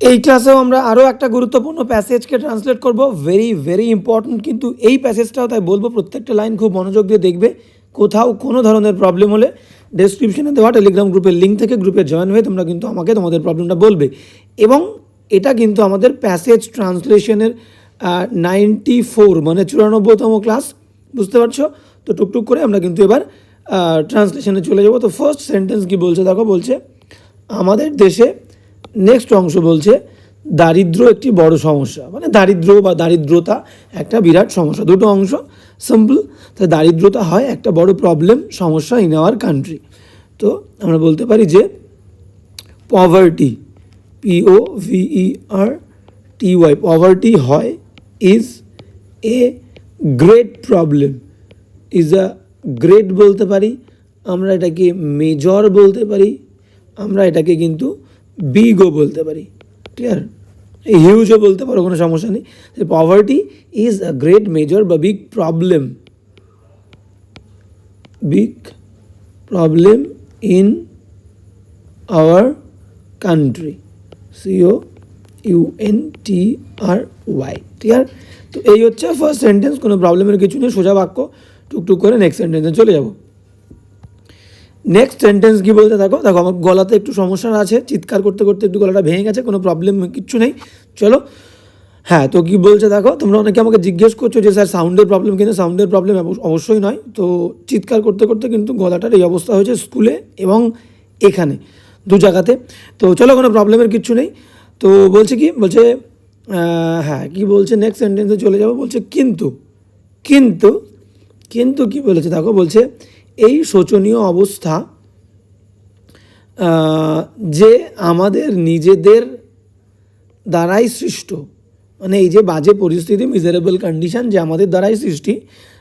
এই ক্লাসেও আমরা আরও একটা গুরুত্বপূর্ণ প্যাসেজকে ট্রান্সলেট করব। ভেরি ভেরি ইম্পর্ট্যান্ট কিন্তু এই প্যাসেজটাও তাই বলব, প্রত্যেকটা লাইন খুব মনোযোগ দিয়ে দেখবে। কোথাও কোনো ধরনের প্রবলেম হলে ডেসক্রিপশনে দেওয়া টেলিগ্রাম গ্রুপের লিঙ্ক থেকে গ্রুপে জয়েন হয়ে তোমরা কিন্তু আমাকে তোমাদের প্রবলেমটা বলবে। এবং এটা কিন্তু আমাদের প্যাসেজ ট্রান্সলেশনের নাইনটি ফোর মানে চুরানব্বইতম ক্লাস বুঝতে পারছ? তো টুকটুক করে আমরা কিন্তু এবার ট্রান্সলেশনে চলে যাব। তো ফার্স্ট সেন্টেন্স কি বলছে? দেখো বলছে, আমাদের দেশে নেক্সট অংশ বলছে দারিদ্র একটি বড় সমস্যা। মানে দারিদ্র বা দারিদ্রতা একটা বিরাট সমস্যা। দুটো অংশ সিম্পল তাই দারিদ্রতা হয় একটা বড় প্রবলেম সমস্যা ইন আওয়ার কান্ট্রি তো আমরা বলতে পারি যে poverty P O V E R T Y poverty হয় is a great problem is a great বলতে পারি, আমরা এটাকে মেজর বলতে পারি। আমরা এটাকে কিন্তু বিগও বলতে পারি ক্লিয়ার হিউজও বলতে পারো, কোনো সমস্যা নেই। Poverty is a great major বা big problem big problem in our country C O U N T R Y clear তো এই হচ্ছে ফার্স্ট সেন্টেন্স কোনো প্রবলেমের কিছু নেই, সোজা বাক্য, টুকটুক করে নেক্সট সেন্টেন্সে চলে যাব। নেক্সট সেন্টেন্স কি বলতে থাকো? দেখো, আমার গলাতে একটু সমস্যা আছে, চিৎকার করতে করতে একটু গলাটা ভেঙে গেছে, কোনো প্রবলেম কিচ্ছু নেই। চলো। হ্যাঁ তো কি বলছে দেখো? তোমরা অনেকে আমাকে জিজ্ঞেস করছ যে, স্যার সাউন্ডের প্রবলেম কিন্তু সাউন্ডের প্রবলেম অবশ্যই নয়। তো চিৎকার করতে করতে কিন্তু গলাটার এই অবস্থা হয়েছে স্কুলে এবং এখানে, দু জায়গাতে। তো চলো, কোনো প্রবলেমের কিচ্ছু নেই। তো বলছে কি? বলছে হ্যাঁ কি বলছে? নেক্সট সেন্টেন্সে চলে যাব। বলছে, কিন্তু কিন্তু কিন্তু কি বলেছে? দেখো, বলছে এই শোচনীয় অবস্থা যে আমাদের নিজেদের দ্বারাই সৃষ্ট মানে এই যে বাজে পরিস্থিতি মিজারেবল কন্ডিশন যে আমাদের দ্বারাই সৃষ্টি,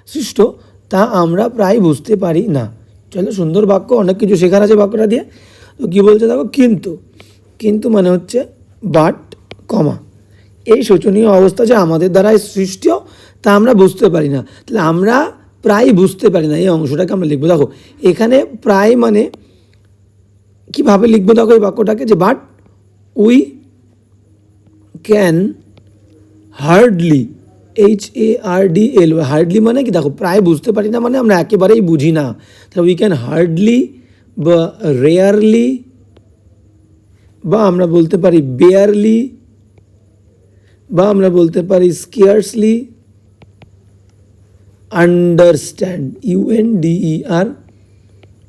সৃষ্ট, তা আমরা প্রায় বুঝতে পারি না। চলো সুন্দর বাক্য, অনেক কিছু শেখার আছে বাক্যটা দিয়ে। তো কী বলছে দেখো, কিন্তু কিন্তু মানে হচ্ছে বাট কমা এই শোচনীয় অবস্থা যে আমাদের দ্বারাই সৃষ্ট, তা আমরা বুঝতে পারি না। তাহলে আমরা প্রায় বুঝতে পারি না, এই অংশটাকে আমরা লিখব। দেখো, এখানে প্রায় মানে কীভাবে লিখব? দেখো এই বাক্যটাকে যে but we can hardly H A R D L hardly মানে কি? দেখো, প্রায় বুঝতে পারি না মানে আমরা একেবারেই বুঝি না। তাহলে উই ক্যান হার্ডলি বা রেয়ারলি বা আমরা বলতে পারি বেয়ারলি বা আমরা বলতে পারি scarcely understand U N D E R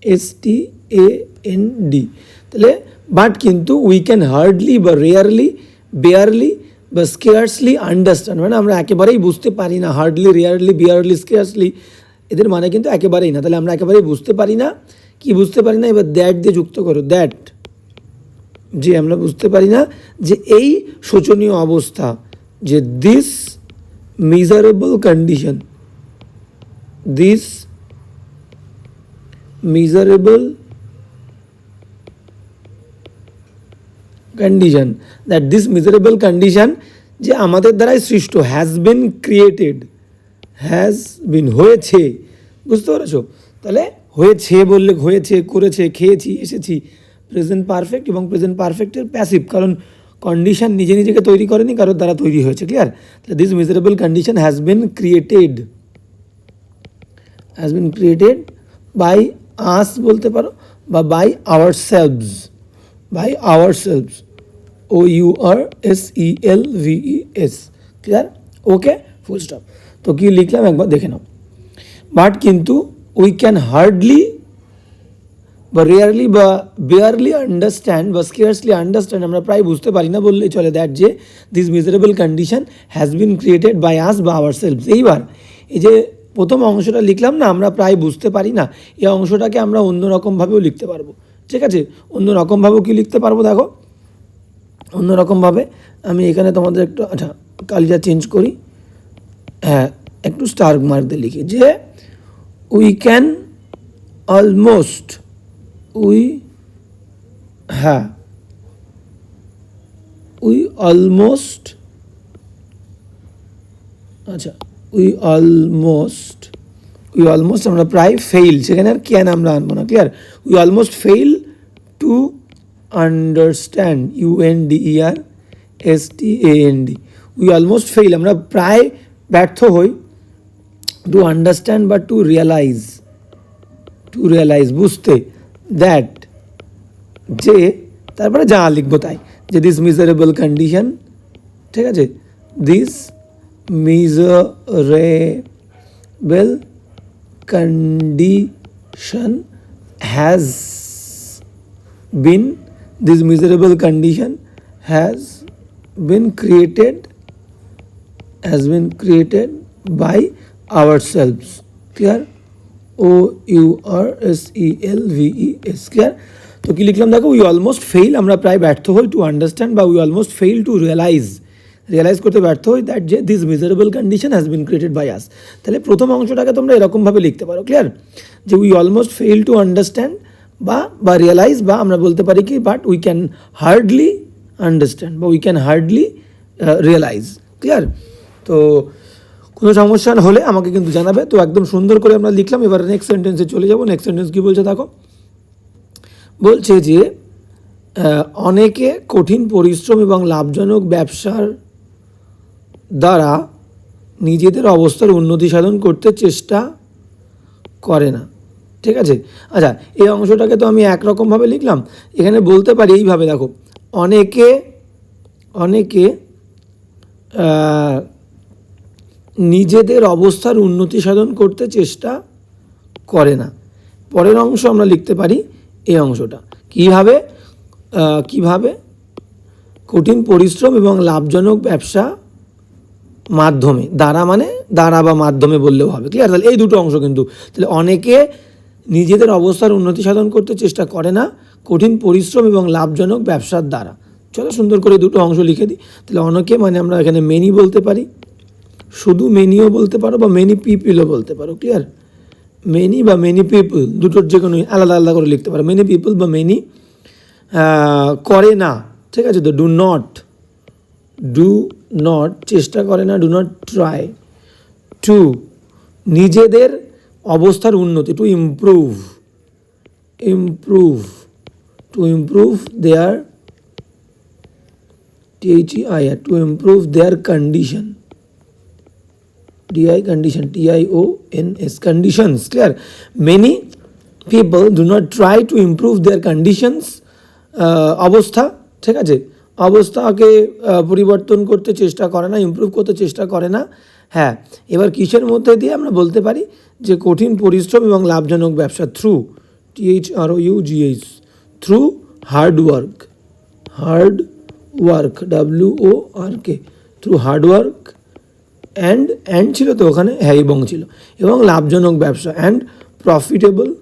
S T A N D তাহলে বাট কিন্তু উই ক্যান হার্ডলি বা রেয়ারলি বেয়ারলি বা স্কেয়ার্সলি আন্ডারস্ট্যান্ড মানে আমরা একেবারেই বুঝতে পারি না হার্ডলি রেয়ারলি বিয়ারলি স্কেয়ার্সলি এদের মানে কিন্তু একেবারেই না তাহলে আমরা একেবারেই বুঝতে পারি না কি বুঝতে পারি না এবার দ্যাট দিয়ে যুক্ত করো দ্যাট যে আমরা বুঝতে পারি না যে এই শোচনীয় অবস্থা যে this miserable condition this miserable condition, that this miserable condition যে আমাদের দ্বারাই সৃষ্ট has been created has been হয়েছে, বুঝতে পেরেছ? তাহলে হয়েছে বললে হয়েছে, করেছে, খেয়েছি, এসেছি প্রেজেন্ট পারফেক্ট এবং প্রেজেন্ট পারফেক্টের প্যাসিভ কারণ কন্ডিশন নিজে নিজেকে তৈরি করেনি, কারোর দ্বারা তৈরি হয়েছে ক্লিয়ার তাহলে this miserable condition has been created has been created by us বলতে পারো বা by ourselves by ourselves O U R S E L V E S clear okay full stop তো কি লিখলাম একবার দেখে নাও বাট কিন্তু উই ক্যান হার্ডলি বা রেয়ারলি বা বেয়ারলি আন্ডারস্ট্যান্ড বা স্কেয়ার্সলি আন্ডারস্ট্যান্ড আমরা প্রায় বুঝতে পারি না বললেই চলে দ্যাট যে this miserable condition has been created by us বা আওয়ার সেলভস এইবার এই যে প্রথম অংশটা লিখলাম না, আমরা প্রায় বুঝতে পারি না। এই অংশটাকে আমরা অন্য রকমভাবেও লিখতে পারব। ঠিক আছে? অন্য রকমভাবেও কি লিখতে পারব দেখো? অন্য রকমভাবে আমি এখানে তোমাদের একটু আচ্ছা কালিটা চেঞ্জ করি। হ্যাঁ একটু স্টার মার্ক দিয়ে লিখি যে উই ক্যান অলমোস্ট উই হ্যাঁ উই অলমোস্ট আচ্ছা উই অলমোস্ট উই অলমোস্ট আমরা প্রায় ফেইল সেখানে আর ক্যান আমরা আনব না clear we almost fail to understand U N D E R S T A N D we almost fail আমরা প্রায় ব্যর্থ হই টু আন্ডারস্ট্যান্ড বা টু রিয়ালাইজ টু রিয়ালাইজ বুঝতে দ্যাট যে, তারপরে যা লিখব তাই, যে দিস মিজারেবল কন্ডিশন ঠিক আছে? This miserable condition has been this miserable condition has been created has been created by ourselves clear O U R S E L V E S clear তো কি লিখলাম দেখো উই অলমোস্ট ফেইল আমরা প্রায় ব্যর্থ হই টু আন্ডারস্ট্যান্ড বা we almost fail to realise realise করতে ব্যর্থ হই দ্যাট যে this miserable condition has been created by us তাহলে প্রথম অংশটাকে তোমরা এরকমভাবে লিখতে পারো ক্লিয়ার যে we almost fail to understand বা বা রিয়েলাইজ বা আমরা বলতে পারি কি but we can hardly understand বা we can hardly realise clear তো কোনো সমস্যা হলে আমাকে কিন্তু জানাবে। তো একদম সুন্দর করে আমরা লিখলাম, এবার নেক্সট সেন্টেন্সে চলে যাব। নেক্সট সেন্টেন্স কী বলছে দেখো? বলছে যে অনেকে কঠিন পরিশ্রম এবং লাভজনক ব্যবসার দ্বারা নিজেদের অবস্থার উন্নতি সাধন করতে চেষ্টা করে না। ঠিক আছে? আচ্ছা এই অংশটাকে তো আমি একরকমভাবে লিখলাম। এখানে বলতে পারি এইভাবে, দেখো, অনেকে অনেকে নিজেদের অবস্থার উন্নতি সাধন করতে চেষ্টা করে না। পরের অংশ আমরা লিখতে পারি এই অংশটা। কীভাবে? কীভাবে? কঠিন পরিশ্রম এবং লাভজনক ব্যবসা মাধ্যমে, দ্বারা মানে দ্বারা বা মাধ্যমে বললেও হবে। ক্লিয়ার তাহলে এই দুটো অংশ কিন্তু, তাহলে অনেকে নিজেদের অবস্থার উন্নতি সাধন করতে চেষ্টা করে না, কঠিন পরিশ্রম এবং লাভজনক ব্যবসার দ্বারা। চলো সুন্দর করে দুটো অংশ লিখে দিই। তাহলে অনেকে মানে আমরা এখানে মেনি বলতে পারি, শুধু মেনিও বলতে পারো বা মেনি পিপিলও বলতে পারো। ক্লিয়ার মেনি বা মেনি পিপল দুটোর যে কোনো আলাদা আলাদা করে লিখতে পারো। মেনি পিপল বা মেনি করে না, ঠিক আছে? তো ডু নট ডু নট চেষ্টা করে না ডু নট ট্রাই টু নিজেদের অবস্থার উন্নতি to improve improve to improve their T H E to improve their condition T I O N S conditions clear? Many people do not try to improve their conditions uh, অবস্থা ঠিক আছে? অবস্থাকে পরিবর্তন করতে চেষ্টা করে না ইমপ্রুভ করতে চেষ্টা করে না। হ্যাঁ এবার কিসের মধ্যে দিয়ে আমরা বলতে পারি যে কঠিন পরিশ্রম এবং লাভজনক ব্যবসা through T H R O U G H through hard work hard work W O R K through hard work and and ছিল তো ওখানে হ্যাঁ এবং ছিল। এবং লাভজনক ব্যবসা and profitable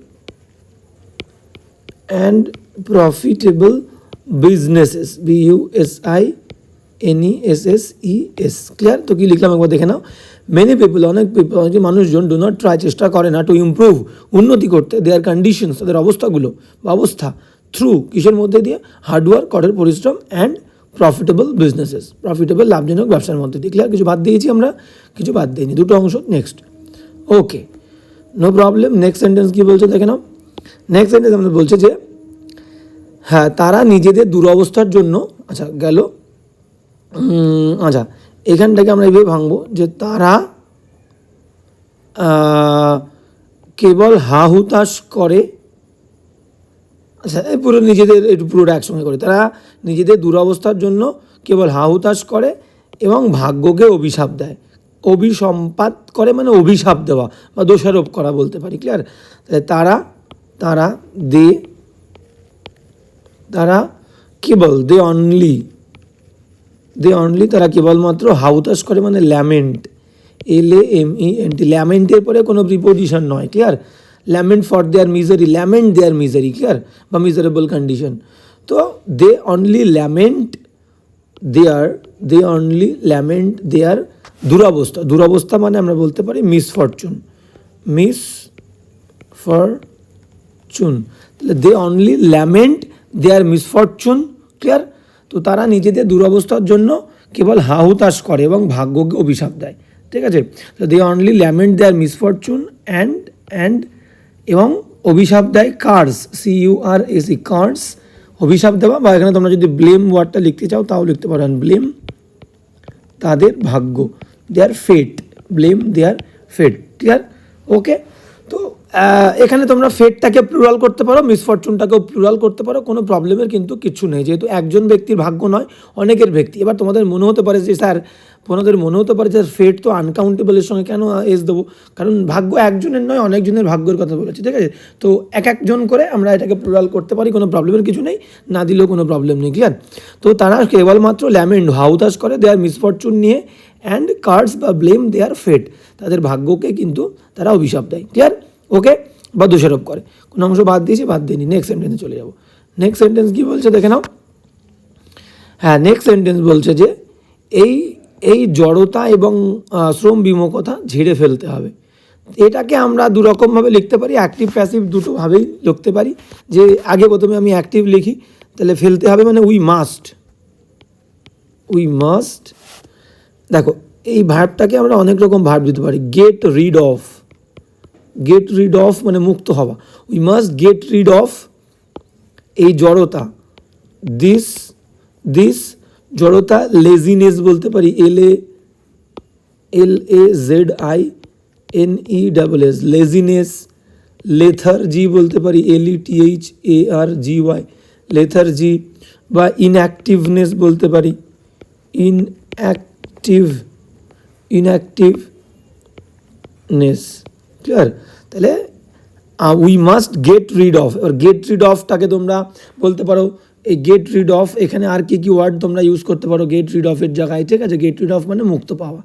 and profitable businesses B U S I N E S S E S clear তো কী লিখলাম একবার দেখে নাও। মেনি পিপল অনেক পিপল অনেক মানুষজন ডো নট ট্রাই চেষ্টা করে না টু ইমপ্রুভ উন্নতি করতে। দেয়ার কন্ডিশনস তাদের অবস্থাগুলো বা অবস্থা থ্রু কিসের মধ্যে দিয়ে? হার্ডওয়ার্ক কঠোর পরিশ্রম অ্যান্ড প্রফিটেবল বিজনেসেস প্রফিটেবল লাভজনক ব্যবসার মধ্যে দিয়ে। ক্লিয়ার কিছু বাদ দিয়েছি আমরা, কিছু বাদ দিইনি। দুটো অংশ next okay no problem next sentence কী বলছে দেখে নাও। নেক্সট সেন্টেন্স আমাদের বলছে যে হ্যাঁ তারা নিজেদের দুরবস্থার জন্য আচ্ছা গেল। আচ্ছা এখানটাকে আমরা এইভাবে ভাঙবো যে তারা কেবল হা হুতাশ করে আচ্ছা পুরো নিজেদের একটু পুরোটা একসঙ্গে করে। তারা নিজেদের দুরবস্থার জন্য কেবল হা হুতাশ করে এবং ভাগ্যকে অভিশাপ দেয়। অভিসম্পাত করে মানে অভিশাপ দেওয়া বা দোষারোপ করা বলতে পারি ক্লিয়ার তাহলে তারা তারা দে তারা কেবল দে অনলি দে অনলি তারা কেবলমাত্র হাউতাস করে মানে lament L A M E N T ল্যামেন্টের পরে কোনো প্রিপোজিশন নয় clear lament for their misery lament their misery clear বা মিজারেবল কন্ডিশন তো they only lament their they only lament their দুরবস্থা। দুরবস্থা মানে আমরা বলতে পারি মিস মিসফরচুন মিস ফরচুন তাহলে they only lament their misfortune clear তো তারা নিজেদের দুরবস্থার জন্য কেবল হাহুতাশ করে এবং ভাগ্যকে অভিশাপ দেয়। ঠিক আছে? তো they only lament their misfortune and and এবং অভিশাপ দেয় curse C U R S E curse অভিশাপ দেওয়া। বা এখানে তোমরা যদি ব্লেম ওয়ার্ডটা লিখতে চাও, তাও লিখতে পারো। ব্লেম তাদের ভাগ্য their fate blame their fate clear okay এখানে তোমরা ফেটটাকে প্লুরাল করতে পারো মিসফরচুনটাকেও প্লুরাল করতে পারো, কোনো প্রবলেমের কিন্তু কিছু নেই। যেহেতু একজন ব্যক্তির ভাগ্য নয়, অনেকের ব্যক্তি। এবার তোমাদের মনে হতে পারে যে, স্যার, তোমাদের মনে হতে পারে যে ফেট তো আনকাউন্টেবলের সঙ্গে কেন এস দেবো? কারণ ভাগ্য একজনের নয়, অনেকজনের ভাগ্যের কথা বলেছি, ঠিক আছে? তো এক একজন করে আমরা এটাকে প্লুরাল করতে পারি, কোনো প্রবলেমের কিছু নেই, না দিলেও কোনো প্রবলেম নেই ক্লিয়ার তো তারা কেবলমাত্র ল্যামেন্ড হাউতাস করে দেয়ার মিসফরচুন নিয়ে অ্যান্ড কার্ডস বা ব্লেম দেয়ার ফেট তাদের ভাগ্যকে কিন্তু তারা অভিশাপ দেয় ক্লিয়ার ওকে? বা দোষারোপ করে। কোনো অংশ বাদ দিয়েছি, বাদ দিইনি নেক্সট সেন্টেন্সে চলে যাব। নেক্সট সেন্টেন্স কী বলছে দেখে নাও। হ্যাঁ নেক্সট সেন্টেন্স বলছে যে, এই এই জড়তা এবং শ্রম বিমুখতা ঝেড়ে ফেলতে হবে। এটাকে আমরা দুরকমভাবে লিখতে পারি অ্যাক্টিভ প্যাসিভ দুটোভাবেই লিখতে পারি। যে, আগে প্রথমে আমি অ্যাক্টিভ লিখি, তাহলে ফেলতে হবে মানে উই মাস্ট উই মাস্ট দেখো, এই ভার্বটাকে আমরা অনেক রকম ভার্ব দিতে পারি। Get rid of get rid of মানে মুক্ত হওয়া। We must get rid of এই জড়তা। দিস দিস জড়তা লেজিনেস বলতে পারি। L A L A Z I N E double S laziness lethargy বলতে পারি। এল E T H A R G Y লেথারজি বা ইনঅ্যাক্টিভনেস বলতে পারি। ইনঅ্যাক্টিভ ইনঅ্যাক্টিভনেস ক্লিয়ার তাহলে we must get rid of এবার গেট রিড অফটাকে তোমরা বলতে পারো, এই গেট রিড অফ এখানে আর কি কি ওয়ার্ড তোমরা ইউজ করতে পারো? গেট রিড অফের জায়গায়, ঠিক আছে? গেট রিড অফ মানে মুক্ত পাওয়া,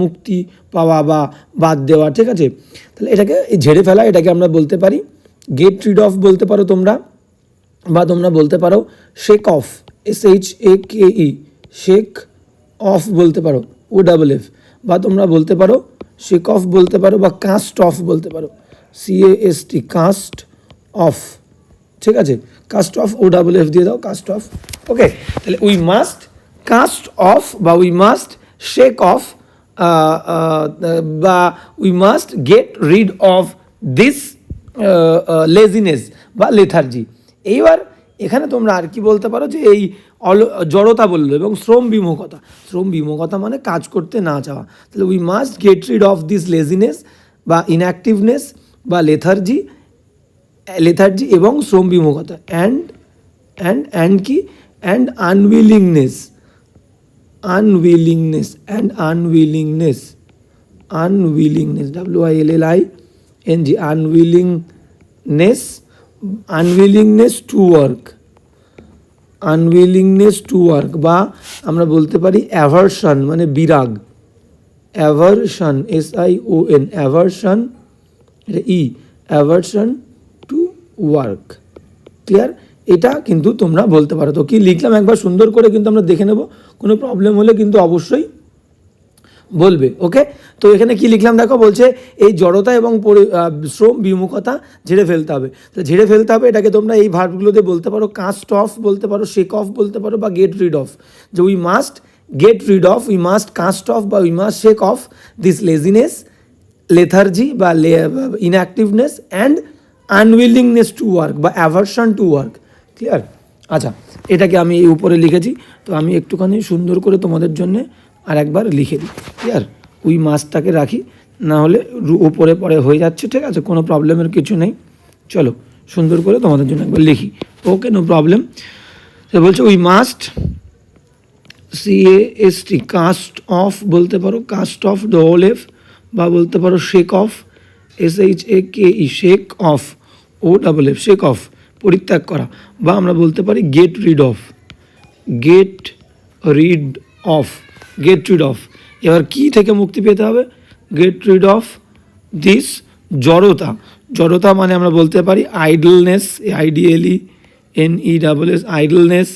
মুক্তি পাওয়া বা বাদ দেওয়া, ঠিক আছে? তাহলে এটাকে, এই ঝেড়ে ফেলা, এটাকে আমরা বলতে পারি গেট রিড অফ বলতে পারো তোমরা, বা তোমরা বলতে পারো shake off S H A K E shake off বলতে পারো ও ডাবল এফ বা তোমরা বলতে পারো শেক অফ বলতে পারো বা কাস্ট অফ বলতে পারো। C A S T cast off. ঠিক আছে? Cast off O double F দিয়ে দাও, কাস্ট অফ। ওকে তাহলে উই মাস্ট কাস্ট অফ বা উই মাস্ট শেক অফ বা we must get rid of this laziness বা লেথার্জি এইবার এখানে তোমরা আর কি বলতে পারো যে এই অল, জড়তা বলল এবং শ্রম বিমুখতা। শ্রম বিমুখতা মানে কাজ করতে না চাওয়া। তাহলে we must get rid of this laziness বা ইনঅ্যাক্টিভনেস বা লেথার্জি লেথার্জি এবং শ্রম বিমুখতা। অ্যান্ড অ্যান্ড অ্যান্ড কি? And unwillingness unwillingness and unwillingness unwillingness W I L L I N G unwillingness unwillingness to work unwillingness to work বা আমরা বলতে পারি অ্যাভারশন মানে বিরাগ। Aversion S I O N aversion এটা E aversion to work clear এটা কিন্তু তোমরা বলতে পারো। তো কি লিখলাম? একবার সুন্দর করে কিন্তু আমরা দেখে নেব। কোনো প্রবলেম হলে কিন্তু অবশ্যই বলবে ওকে তো এখানে কি লিখলাম দেখো, বলছে এই জড়তা এবং শ্রম বিমুখতা ঝেড়ে ফেলতে হবে। তো ঝেড়ে ফেলতে হবে, এটাকে তোমরা এই ভার্বগুলোতে বলতে পারো কাস্ট অফ বলতে পারো শেক অফ বলতে পারো বা গেট রিড অফ যে we must get rid of we must cast off বা we must shake off this laziness lethargy বা inactiveness and unwillingness to work বা অ্যাভারশন টু ওয়ার্ক ক্লিয়ার আচ্ছা এটাকে আমি এই উপরে লিখেছি, তো আমি একটুখানি সুন্দর করে তোমাদের জন্য আর একবার লিখে দিই। ক্লিয়ার ওই মাছটাকে রাখি, না হলে রু- উপরে পরে হয়ে যাচ্ছে, ঠিক আছে? কোনো প্রবলেমের কিছু নেই। চলো, সুন্দর করে তোমাদের জন্য একবার লিখি। ওকে নো প্রবলেম সে বলছে we must C S T cast off বলতে পারো কাস্ট অফ ডবল এফ বা বলতে পারো shake off S H A K E shake off O double F shake off পরিত্যাগ করা, বা আমরা বলতে পারি get rid of get rid of get rid of এবার কি থেকে মুক্তি পেতে হবে? গেট রিড অফ দিস জড়তা। জড়তা মানে আমরা বলতে পারি idleness I D L E N E double S idleness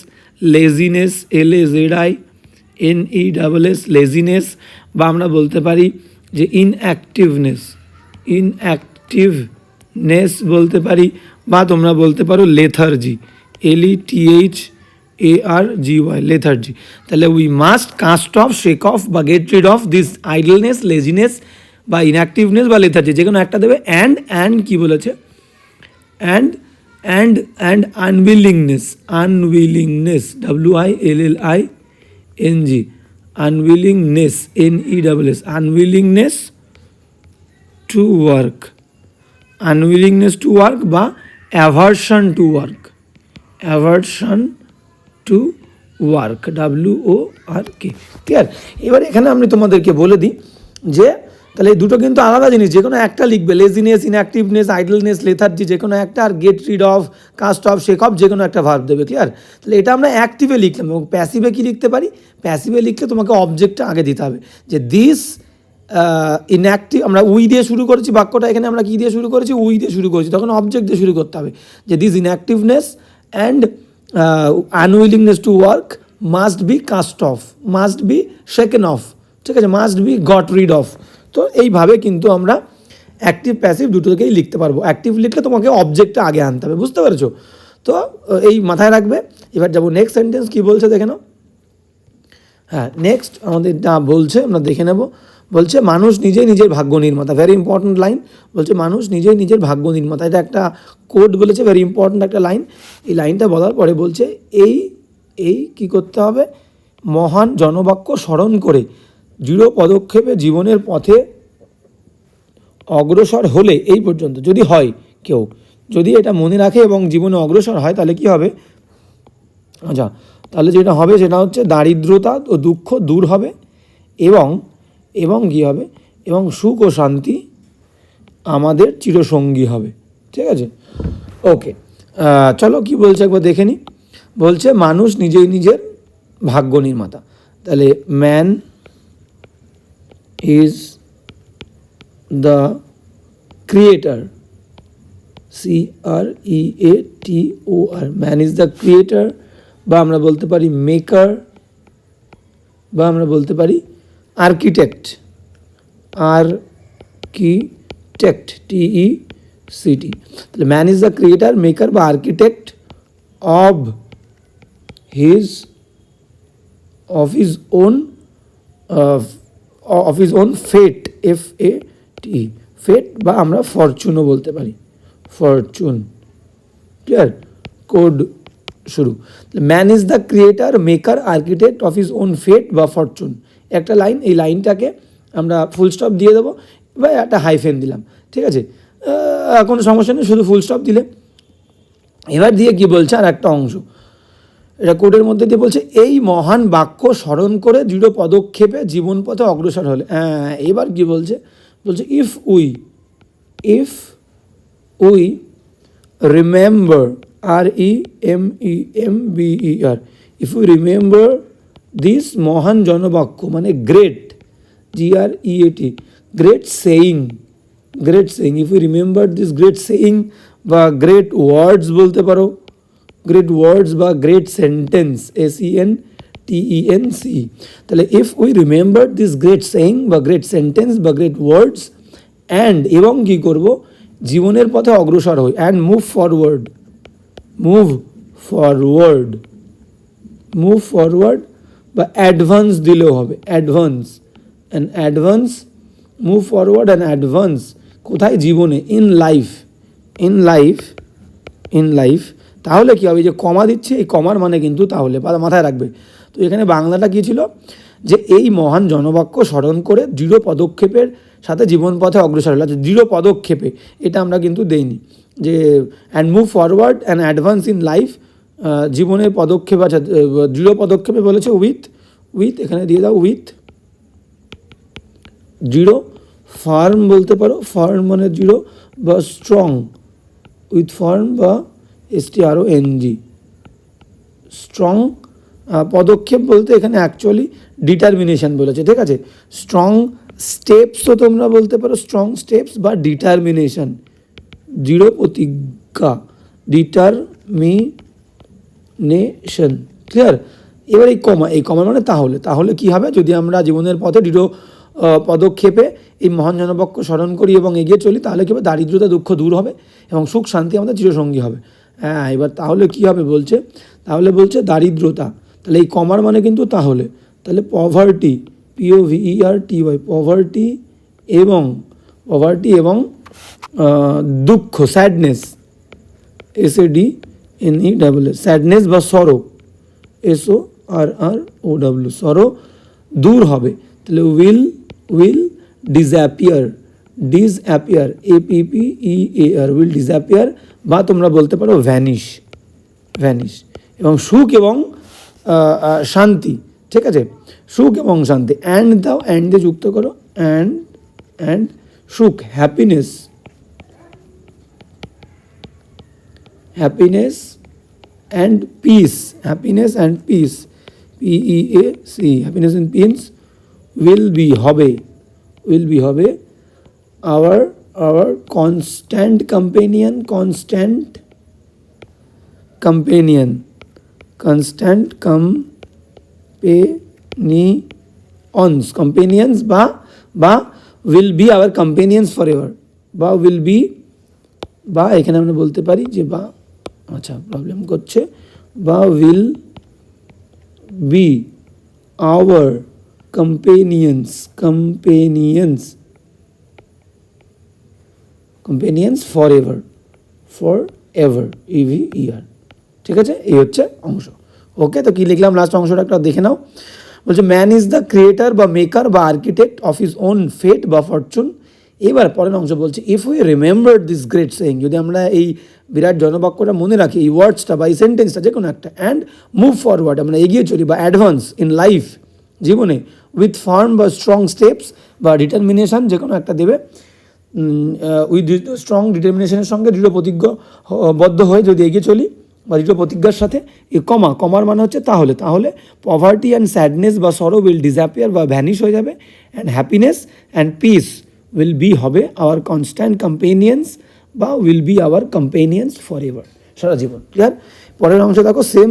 laziness L A Z I N E double S laziness বা আমরা বলতে পারি যে ইনঅ্যাক্টিভনেস ইনঅ্যাক্টিভনেস বলতে পারি বা তোমরা বলতে পারো lethargy L E T H A R G Y lethargy তাহলে we must cast off shake off বা get rid of this idleness laziness বা ইনঅ্যাক্টিভনেস বা লেথার্জি যে কোনো একটা দেবে অ্যান্ড অ্যান্ড কী বলেছে? And and and unwillingness unwillingness W I L L I N G unwillingness N E double S unwillingness to work unwillingness to work বা aversion to work aversion to work W O R K আছে এবার এখানে আমি তোমাদেরকে বলে দিই যে, তাহলে এই দুটো কিন্তু আলাদা জিনিস, যে কোনো একটা লিখবে লেজিনেস ইনঅ্যাক্টিভনেস আইডলনেস লেথার্জি যে কোনো একটা, আর get rid of cast off shake off যে কোনো একটা ভার্ব দেবে ক্লিয়ার তাহলে এটা আমরা অ্যাক্টিভে লিখলাম, এবং প্যাসিভে কী লিখতে পারি? প্যাসিভে লিখলে তোমাকে অবজেক্টটা আগে দিতে হবে, যে দিস ইনঅ্যাক্টিভ আমরা উই দিয়ে শুরু করেছি, বাক্যটা এখানে আমরা কী দিয়ে শুরু করেছি? উই দিয়ে শুরু করেছি, তখন অবজেক্ট দিয়ে শুরু করতে হবে, যে this inactiveness and unwillingness to work must be cast off must be shaken off ঠিক আছে? Must be got rid of তো এইভাবে কিন্তু আমরা অ্যাক্টিভ প্যাসিভ দুটোকেই লিখতে পারব। অ্যাক্টিভ লিখলে তোমাকে অবজেক্টটা আগে আনতে হবে, বুঝতে পেরেছ? তো এই মাথায় রাখবে। এবার যাব নেক্সট সেন্টেন্স কী বলছে দেখে নাও। হ্যাঁ নেক্সট আমাদের যা বলছে আমরা দেখে নেব। বলছে মানুষ নিজেই নিজের ভাগ্য নির্মাতা ভেরি ইম্পর্ট্যান্ট লাইন বলছে মানুষ নিজেই নিজের ভাগ্য নির্মাতা। এটা একটা কোড বলেছে ভেরি ইম্পর্ট্যান্ট একটা লাইন এই লাইনটা বলার পরে বলছে, এই এই কি করতে হবে? মহান জনবাক্য স্মরণ করে দৃঢ় পদক্ষেপে জীবনের পথে অগ্রসর হলে, এই পর্যন্ত। যদি হয় কেউ, যদি এটা মনে রাখে এবং জীবনে অগ্রসর হয়, তাহলে কি হবে? আচ্ছা তাহলে যেটা হবে সেটা হচ্ছে দারিদ্রতা ও দুঃখ দূর হবে এবং এবং কী হবে? এবং সুখ ও শান্তি আমাদের চিরসঙ্গী হবে। ঠিক আছে? ওকে চলো কি বলছে একবার দেখে নিই বলছে, মানুষ নিজেই নিজের ভাগ্য নির্মাতা। তাহলে man is the creator C R E A T O R man is the creator বা আমরা বলতে পারি মেকার বা আমরা বলতে পারি আর্কিটেক্ট আর কি টেক্ট টিই সিটি তাহলে man is the creator maker বা architect of his of his own of his own fate F A T fate বা আমরা ফরচুনও বলতে পারি। ফরচুন ক্লিয়ার কোড শুরু। Man is the creator maker architect of his own fate বা fortune একটা লাইন এই লাইনটাকে আমরা ফুল স্টপ দিয়ে দেবো বা একটা হাইফেন দিলাম, ঠিক আছে? কোনো সমস্যা নেই, শুধু ফুল স্টপ দিলে। এবার দিয়ে কি বলছে? আর একটা অংশ। এটা কোডের মধ্যে দিয়ে বলছে, এই মহান বাক্য স্মরণ করে দৃঢ় পদক্ষেপে জীবন পথে অগ্রসর হলে। হ্যাঁ এবার কি বলছে? বলছে if we if we remember R E M E M B E R if you remember this মহান জনবাক্য মানে great G R E A T great saying great saying if you remember this great saying বা great words বলতে পারো। Great words বা great sentence S E N T E N C তাহলে if we remember this great saying বা great sentence বা great words and এবং কী করব? জীবনের পথে অগ্রসর হই। And move forward move forward move forward বা অ্যাডভান্স দিলেও হবে advance and advance move forward and advance কোথায় জীবনে in life in life in life তাহলে কী হবে? যে কমা দিচ্ছে এই কমার মানে কিন্তু তাহলে মাথায় রাখবে। তো এখানে বাংলাটা কী ছিল? যে এই মহান জনবাক্য স্মরণ করে দৃঢ় পদক্ষেপের সাথে জীবন পথে অগ্রসর হলো। আচ্ছা, দৃঢ় পদক্ষেপে এটা আমরা কিন্তু দেইনি। যে and move forward and advance in life জীবনের পদক্ষেপ আছে দৃঢ় পদক্ষেপে বলেছে উইথ উইথ, এখানে দিয়ে দাও উইথ। দৃঢ়, ফার্ম বলতে পারো, ফার্ম মানে দৃঢ় বা স্ট্রং। উইথ ফার্ম বা S T R O N G strong পদক্ষেপ বলতে এখানে অ্যাকচুয়ালি ডিটারমিনেশন বলেছে, ঠিক আছে? স্ট্রং স্টেপসও তোমরা বলতে পারো, স্ট্রং স্টেপস বা ডিটারমিনেশন দৃঢ় প্রতিজ্ঞা ডিটারমিনেশন ক্লিয়ার এবার এই কমা এই কমা মানে তাহলে। তাহলে কি হবে? যদি আমরা জীবনের পথে দৃঢ় পদক্ষেপে এই মহান জনপক্ষ স্মরণ করি এবং এগিয়ে চলি, তাহলে কী হবে? দারিদ্রতা দুঃখ দূর হবে এবং সুখ, শান্তি আমাদের চিরসঙ্গী হবে। হ্যাঁ এবার তাহলে কি হবে বলছে? তাহলে বলছে দারিদ্রতা। তাহলে এই কমার মানে কিন্তু তাহলে। তাহলে poverty P O V E R T Y poverty এবং পভার্টি এবং দুঃখ sadness S A D N E double sadness বা সরো এস ও আর আর ও ডাব্লিউ সরো দূর হবে। তাহলে will will disappear disappear A P P E A R will disappear বা তোমরা বলতে পারো ভ্যানিশ ভ্যানিশ এবং সুখ এবং শান্তি, ঠিক আছে? সুখ এবং শান্তি অ্যান্ড দাও অ্যান্ড দিয়ে যুক্ত করো অ্যান্ড অ্যান্ড সুখ happiness happiness and peace happiness and peace P E A C happiness and peace will be হবে উইল বি হবে our our constant companion constant companion, constant companions. Companions বা বা will be our companions forever. বা will be বা এখানে আমরা বলতে পারি যে বা আচ্ছা প্রবলেম করছে। বা will be our companions companions companions forever forever E V E R ঠিক আছে? এই হচ্ছে অংশ। ওকে তো কি লিখলাম? লাস্ট অংশটা একটা দেখে নাও। বলছে ম্যান ইজ দ্য ক্রিয়েটার বা মেকার বা architect of his own fate বা ফরচুন এবার পরের অংশ বলছে if we remember this great saying যদি আমরা এই বিরাট জনবাক্যটা মনে রাখি, এই ওয়ার্ডসটা বা এই সেন্টেন্সটা যে কোনো একটা অ্যান্ড মুভ ফরওয়ার্ড আমরা এগিয়ে চলি বা অ্যাডভান্স ইন লাইফ জীবনে উইথ ফার্ম বা স্ট্রং স্টেপস বা ডিটারমিনেশন যে কোনো একটা দেবে উইথ স্ট্রং ডিটারমিনেশনের সঙ্গে দৃঢ় প্রতিজ্ঞ বদ্ধ হয়ে যদি এগিয়ে চলি বা দৃঢ় প্রতিজ্ঞার সাথে, এই কমা কমার মানে হচ্ছে তাহলে তাহলে পভার্টি অ্যান্ড স্যাডনেস বা সরো উইল ডিসঅ্যাপিয়ার বা ভ্যানিশ হয়ে যাবে and happiness and peace will be হবে আওয়ার কনস্ট্যান্ট কম্পেনিয়ন্স বা will be our companions forever সারা জীবন ক্লিয়ার পরের অংশ দেখো সেম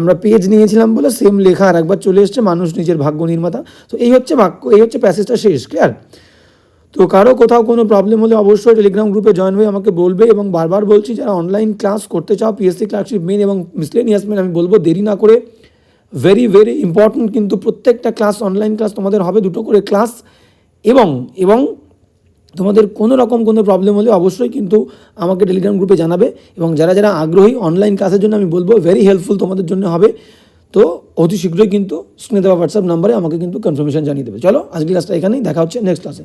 আমরা পেজ নিয়েছিলাম বলে সেম লেখা আর একবার চলে এসছে, মানুষ নিজের ভাগ্য নির্মাতা। তো এই হচ্ছে বাক্য এই হচ্ছে প্যাসেজটা শেষ ক্লিয়ার তো কারও কোথাও কোনো প্রবলেম হলে অবশ্যই টেলিগ্রাম গ্রুপে জয়েন হয়ে আমাকে বলবে এবং বারবার বলছি, যারা অনলাইন ক্লাস করতে চাও পিএসসি ক্লাসশিপ মেন এবং মিসলেনিয়াস মেন আমি বলব দেরি না করে ভেরি ভেরি ইম্পর্ট্যান্ট কিন্তু প্রত্যেকটা ক্লাস অনলাইন ক্লাস তোমাদের হবে, দুটো করে ক্লাস এবং এবং তোমাদের কোনো রকম কোনো প্রবলেম হলে অবশ্যই কিন্তু আমাকে টেলিগ্রাম গ্রুপে জানাবে এবং যারা যারা আগ্রহী অনলাইন ক্লাসের জন্য আমি বলব ভেরি হেল্পফুল তোমাদের জন্য হবে। তো অতি শীঘ্রই কিন্তু স্ক্রিনে দেওয়া হোয়াটসঅ্যাপ নাম্বারে আমাকে কিন্তু কনফার্মেশন জানিয়ে দেবে। চলো আজকে ক্লাসটা এখানেই, দেখা হচ্ছে নেক্সট ক্লাসে